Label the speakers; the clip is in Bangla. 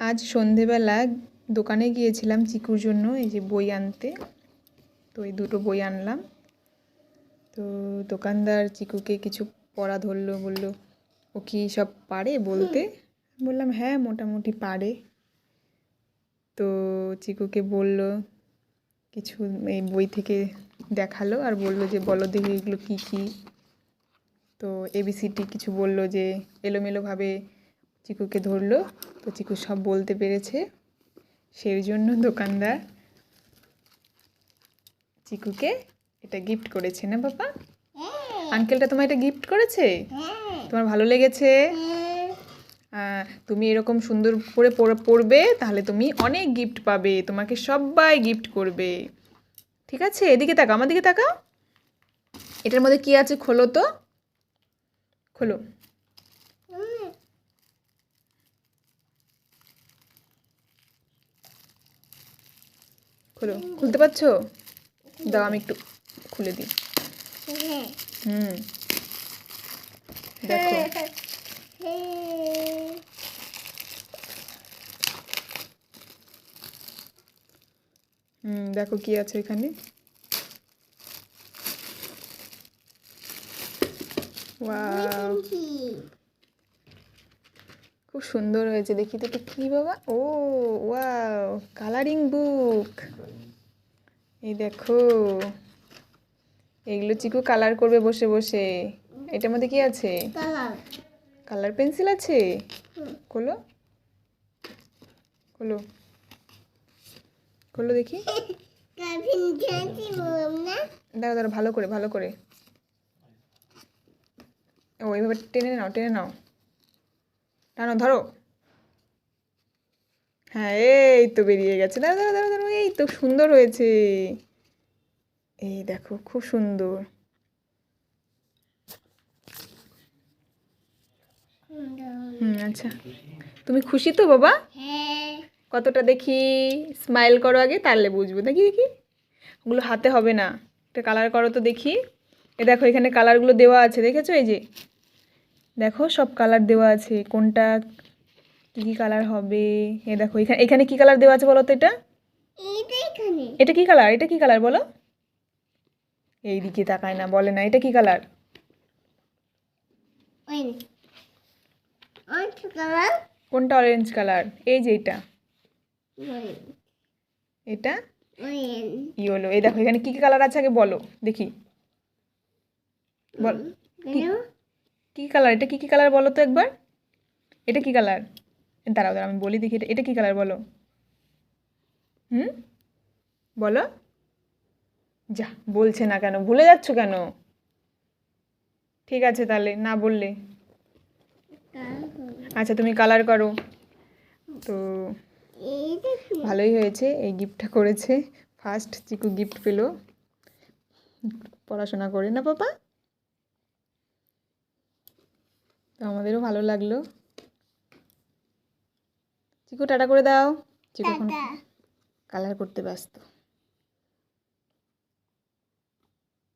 Speaker 1: আজ সন্ধেবেলা দোকানে গিয়েছিলাম চিকুর জন্য, এই যে বই আনতে। তো এই দুটো বই আনলাম। তো দোকানদার চিকুকে কিছু পড়া ধরলো, বলল, ও কি সব পারে বলতে? বললাম হ্যাঁ মোটামুটি পারে। তো চিকুকে বলল, কিছু এই বই থেকে দেখাল আর বলল যে, বলো দেখি এগুলো কী কী? তো এবিসিটি কিছু বলল যে, এলোমেলোভাবে চিকুকে ধরলো তো চিকু সব বলতে পেরেছে। সেই জন্য দোকানদার চিকুকে এটা গিফট করেছে না বাবা? আঙ্কেলটা তোমার এটা গিফট করেছে? তোমার ভালো লেগেছে? আহ, তুমি এরকম সুন্দর করে পড়- পড়বে তাহলে তুমি অনেক গিফট পাবে তোমাকে সবাই গিফট করবে। ঠিক আছে? এদিকে তাকাও আমার দিকে তাকাও। এটার মধ্যে কি আছে খোলো তো? খোলো। খোলো। খুলতে পারছ? দাও আমি একটু খুলে দিই। হুম। দেখো। হুম দেখো কি আছে এখানে। ওয়াও। খুব সুন্দর হয়েছে। দেখি তো এটা কি বাবা? ও ওয়াও কালারিং বুক এই দেখো এগুলো চিকু কালার করবে বসে বসে। এটার মধ্যে কি আছে? কালার পেন্সিল আছে? খোলো। খোলো। খোলো দেখি। দাঁড়া দাঁড়া ভালো করে ভালো করে। ও এইভাবে টেনে নাও টেনে নাও। টানো ধরো। হ্যাঁ এই তো বেরিয়ে গেছে। দাঁড়া দাঁড়া দাঁড়া দাঁড়া এই তো সুন্দর হয়েছে। এই দেখো খুব সুন্দর। হুম আচ্ছা। তুমি খুশি তো বাবা? কতটা দেখি? স্মাইল করো আগে তাহলে বুঝব। দেখি দেখি। ওগুলো হাতে হবে না। একটা কালার করো তো দেখি। এ দেখো এখানে কালারগুলো দেওয়া আছে দেখেছ? এই যে দেখো সব কালার দেওয়া আছে। কোনটা কী কী কালার হবে? এ দেখো এখানে এখানে কী কালার দেওয়া আছে বলো তো এটা? এটা কি কালার এটা কি কালার বলো? এই দিকে তাকায় না বলে না এটা কি কালার কোনটা অরেঞ্জ কালার এই যে এটা। এটা? ইয়েলো এই দেখো এখানে কী কী কালার আছে আগে বলো দেখি। বল। কী কালার এটা কী কী কালার বলো তো একবার? এটা কী কালার দাঁড়াও দাঁড়াও, আমি বলি দেখি, এটা এটা কী কালার বলো? হুম? বলো। যা, বলছে না কেন? ভুলে যাচ্ছ কেন? ঠিক আছে তাহলে, না বললে। আচ্ছা তুমি কালার করো। তো ভালোই হয়েছে, এই গিফটটা করেছে। ফার্স্ট চিকু গিফট পেল। পড়াশোনা করে না, পাপা? তো আমাদেরও ভালো লাগল। চিকু টাটা করে দাও। চিকু এখন কালার করতে ব্যস্ত।